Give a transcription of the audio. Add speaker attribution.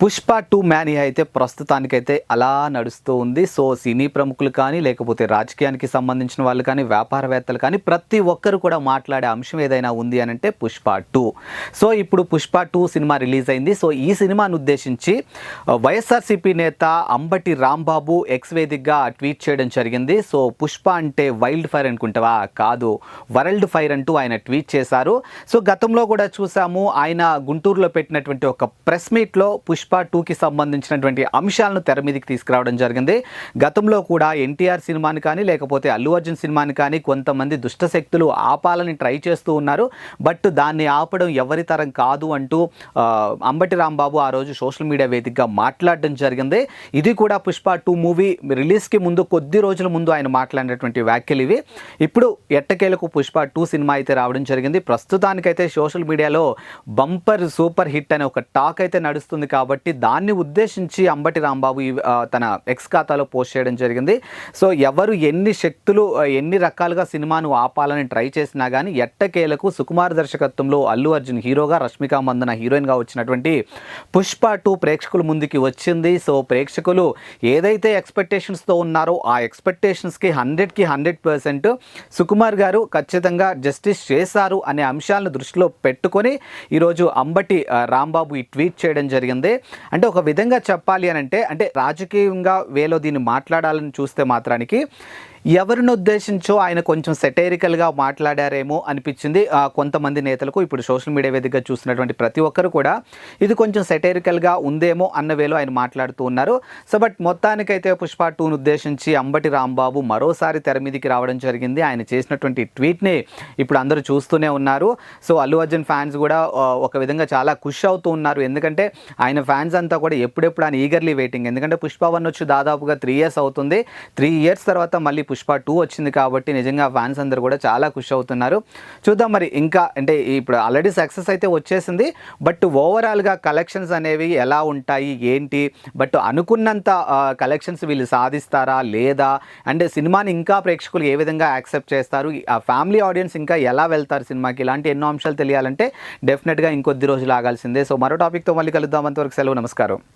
Speaker 1: Pushpa two mania అయితే ప్రస్తుతానికైతే అలా నడుస్తూ ఉంది. సో సినీ ప్రముఖులు కానీ లేకపోతే రాజకీయానికి సంబంధించిన వాళ్ళు కానీ వ్యాపారవేత్తలు కానీ ప్రతి ఒక్కరు కూడా మాట్లాడే అంశం ఏదైనా ఉంది అని అంటే పుష్ప టూ. సో ఇప్పుడు పుష్ప టూ సినిమా రిలీజ్ అయింది. సో ఈ సినిమాను ఉద్దేశించి వైఎస్ఆర్సీపీ నేత అంబటి రాంబాబు ఎక్స్ వేదిక్గా ట్వీట్ చేయడం జరిగింది. సో పుష్ప అంటే వైల్డ్ ఫైర్ అనుకుంటావా? కాదు వరల్డ్ ఫైర్ అంటూ ఆయన ట్వీట్ చేశారు. సో గతంలో కూడా చూసాము ఆయన గుంటూరులో పెట్టినటువంటి ఒక ప్రెస్ మీట్లో పుష్ప పుష్ప టూకి సంబంధించినటువంటి అంశాలను తెర మీదకి తీసుకురావడం జరిగింది. గతంలో కూడా ఎన్టీఆర్ సినిమాని కానీ లేకపోతే అల్లు అర్జున్ సినిమాని కానీ కొంతమంది దుష్ట శక్తులు ఆపాలని ట్రై చేస్తూ ఉన్నారు. బట్ దాన్ని ఆపడం ఎవరి తరం కాదు అంటూ అంబటి రాంబాబు ఆ రోజు సోషల్ మీడియా వేదికగా మాట్లాడడం జరిగింది. ఇది కూడా పుష్ప టూ మూవీ రిలీజ్కి ముందు కొద్ది రోజుల ముందు ఆయన మాట్లాడినటువంటి వ్యాఖ్యలు ఇవి. ఇప్పుడు ఎట్టకేలకు పుష్ప టూ సినిమా అయితే రావడం జరిగింది. ప్రస్తుతానికైతే సోషల్ మీడియాలో బంపర్ సూపర్ హిట్ అనే ఒక టాక్ అయితే నడుస్తుంది కాబట్టి దాన్ని ఉద్దేశించి అంబటి రాంబాబు తన ఎక్స్ ఖాతాలో పోస్ట్ చేయడం జరిగింది. సో ఎవరు ఎన్ని శక్తులు ఎన్ని రకాలుగా సినిమాను ఆపాలని ట్రై చేసినా కానీ ఎట్టకేలకు సుకుమార్ దర్శకత్వంలో అల్లు అర్జున్ హీరోగా రష్మిక మందన హీరోయిన్గా వచ్చినటువంటి పుష్ప టూ ప్రేక్షకుల ముందుకి వచ్చింది. సో ప్రేక్షకులు ఏదైతే ఎక్స్పెక్టేషన్స్తో ఉన్నారో ఆ ఎక్స్పెక్టేషన్స్కి హండ్రెడ్కి హండ్రెడ్ పర్సెంట్ సుకుమార్ గారు ఖచ్చితంగా జస్టిస్ చేశారు అనే అంశాలను దృష్టిలో పెట్టుకొని ఈరోజు అంబటి రాంబాబు ఈ ట్వీట్ చేయడం జరిగింది. అంటే ఒక విధంగా చెప్పాలి అని అంటే అంటే రాజకీయంగా వేలో దీన్ని మాట్లాడాలని చూస్తే మాత్రానికి ఎవరిని ఉద్దేశించో ఆయన కొంచెం సెటైరికల్గా మాట్లాడారేమో అనిపించింది. కొంతమంది నేతలకు ఇప్పుడు సోషల్ మీడియా వేదికగా చూస్తున్నటువంటి ప్రతి ఒక్కరు కూడా ఇది కొంచెం సెటైరికల్గా ఉందేమో అన్న వేలో ఆయన మాట్లాడుతూ ఉన్నారు. సో బట్ మొత్తానికైతే పుష్ప టూను ఉద్దేశించి అంబటి రాంబాబు మరోసారి తెర మీదకి రావడం జరిగింది. ఆయన చేసినటువంటి ట్వీట్ని ఇప్పుడు అందరూ చూస్తూనే ఉన్నారు. సో అల్లు అర్జున్ ఫ్యాన్స్ కూడా ఒక విధంగా చాలా ఖుష్ అవుతూ ఉన్నారు. ఎందుకంటే ఆయన ఫ్యాన్ ఫ్యాన్స్ అంతా కూడా ఎప్పుడెప్పుడు ఆయన ఈగర్లీ వెయిటింగ్ ఎందుకంటే పుష్ప వన్ వచ్చి దాదాపుగా త్రీ ఇయర్స్ అవుతుంది. త్రీ ఇయర్స్ తర్వాత మళ్ళీ పుష్ప టూ వచ్చింది కాబట్టి నిజంగా ఫ్యాన్స్ అందరూ కూడా చాలా ఖుషి అవుతున్నారు. చూద్దాం మరి ఇంకా అంటే ఇప్పుడు ఆల్రెడీ సక్సెస్ అయితే వచ్చేసింది. బట్ ఓవరాల్గా కలెక్షన్స్ అనేవి ఎలా ఉంటాయి? ఏంటి? బట్ అనుకున్నంత కలెక్షన్స్ వీళ్ళు సాధిస్తారా? లేదా? అంటే సినిమాని ఇంకా ప్రేక్షకులు ఏ విధంగా యాక్సెప్ట్ చేస్తారు? ఆ ఫ్యామిలీ ఆడియన్స్ ఇంకా ఎలా వెళ్తారు సినిమాకి? ఇలాంటి ఎన్నో అంశాలు తెలియాలంటే డెఫినెట్గా ఇంకొద్ది రోజులు ఆగాల్సిందే. సో మరో టాపిక్తో మళ్ళీ కలుద్దాం. అంతవరకు సెలవు నమస్కారం.